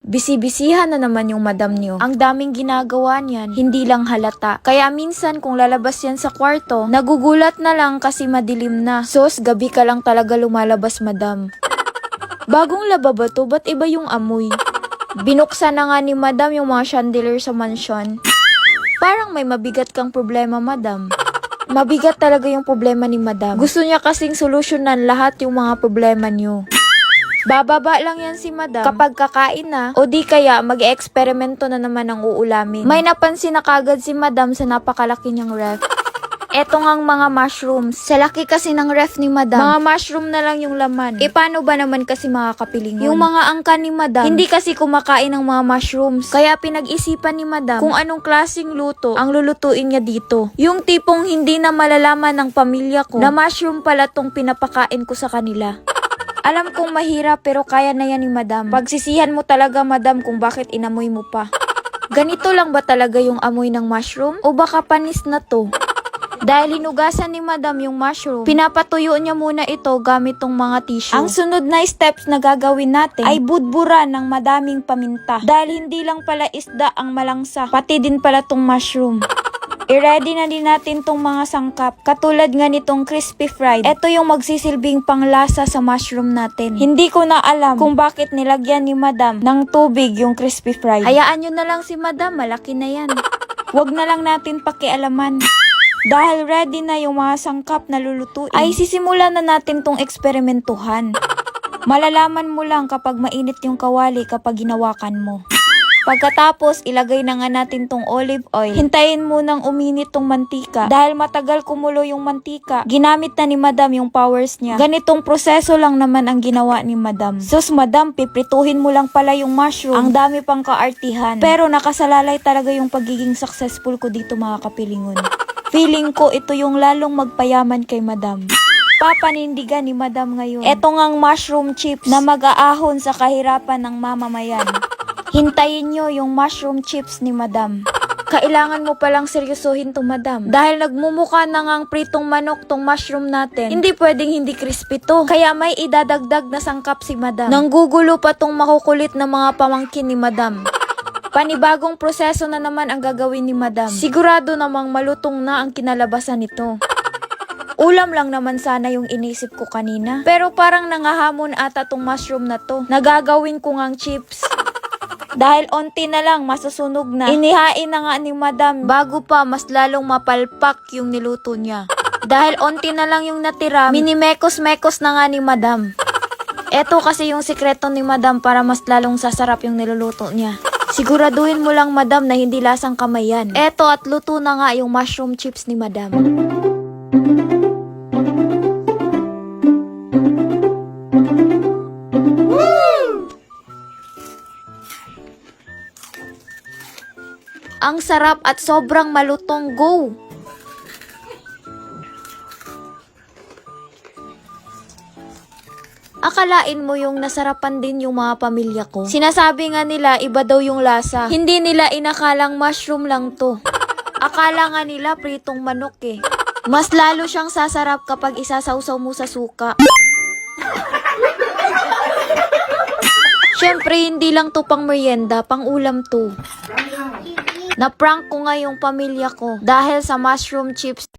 Bisibisihan na naman yung madam niyo. Ang daming ginagawa niyan, hindi lang halata. Kaya minsan kung lalabas yan sa kwarto, nagugulat na lang kasi madilim na. Sos, gabi ka lang talaga lumalabas madam. Bagong laba ba to? Ba't iba yung amoy? Binuksan na nga ni madam yung mga chandelier sa mansion. Parang may mabigat kang problema, madam. Mabigat talaga yung problema ni madam. Gusto niya kasing solusyonan lahat yung mga problema niyo. Bababa lang yan si madam kapag kakain na o di kaya mag-eksperimento na naman ng uulamin. May napansin na kagad si madam sa napakalaki niyang ref. Eto ngang mga mushrooms. Sa laki kasi ng ref ni madam. Mga mushroom na lang yung laman. E paano ba naman kasi mga kapilingon? Yung mga angka ni madam, hindi kasi kumakain ng mga mushrooms. Kaya pinag-isipan ni madam kung anong klasing luto ang lulutuin niya dito. Yung tipong hindi na malalaman ng pamilya ko na mushroom pala tong pinapakain ko sa kanila. Alam kong mahirap pero kaya na yan ni madam. Pagsisihan mo talaga madam kung bakit inamoy mo pa. Ganito lang ba talaga yung amoy ng mushroom? O baka panis na to? Dahil hinugasan ni madam yung mushroom, pinapatuyo niya muna ito gamit tong mga tissue. Ang sunod na steps na gagawin natin ay budburan ng madaming paminta. Dahil hindi lang pala isda ang malangsa, pati din pala tong mushroom. I-ready na din natin tong mga sangkap. Katulad nga nitong crispy fried. Ito yung magsisilbing panglasa sa mushroom natin. Hindi ko na alam kung bakit nilagyan ni madam ng tubig yung crispy fried. Hayaan nyo na lang si madam, malaki na yan. Huwag na lang natin pakialaman. Dahil ready na yung mga sangkap na lulutuin, ay sisimulan na natin tong eksperimentuhan. Malalaman mo lang kapag mainit yung kawali kapag ginawakan mo. Pagkatapos, ilagay na nga natin tong olive oil. Hintayin munang uminit tong mantika. Dahil matagal kumulo yung mantika, ginamit na ni madam yung powers niya. Ganitong proseso lang naman ang ginawa ni madam. Sus madam, piprituhin mo lang pala yung mushroom. Ang dami pang kaartihan. Pero nakasalalay talaga yung pagiging successful ko dito mga kapilingon. Feeling ko ito yung lalong magpayaman kay madam. Papanindigan ni madam ngayon. Ito ngang mushroom chips na mag-aahon sa kahirapan ng mamamayan. Hintayin nyo yung mushroom chips ni madam. Kailangan mo palang seryosohin to madam. Dahil nagmumukha na ngang pritong manok tong mushroom natin. Hindi pwedeng hindi crispy to. Kaya may idadagdag na sangkap si madam. Nanggugulo pa tong makukulit na mga pamangkin ni madam. Panibagong proseso na naman ang gagawin ni madam. Sigurado namang malutong na ang kinalabasan nito. Ulam lang naman sana yung inisip ko kanina. Pero parang nangahamon ata tong mushroom na to. Nagagawin ko ngang chips. Dahil onti na lang, masusunog na. Inihain na nga ni madam bago pa mas lalong mapalpak yung niluto niya. Dahil onti na lang yung natira, minimekos-mekos na nga ni madam. Eto kasi yung sikreto ni madam para mas lalong sasarap yung niluluto niya. Siguraduhin mo lang madam na hindi lasang kamay yan. Eto at luto na nga yung mushroom chips ni madam. Ang sarap at sobrang malutong. Go! Akalain mo yung nasarapan din yung mga pamilya ko. Sinasabi nga nila iba daw yung lasa. Hindi nila inakalang mushroom lang to. Akala nga nila pritong manok eh. Mas lalo siyang sasarap kapag isasawsaw mo sa suka. Siyempre, hindi lang to pang merienda, pang ulam to. Na-prank ko nga yung pamilya ko dahil sa mushroom chips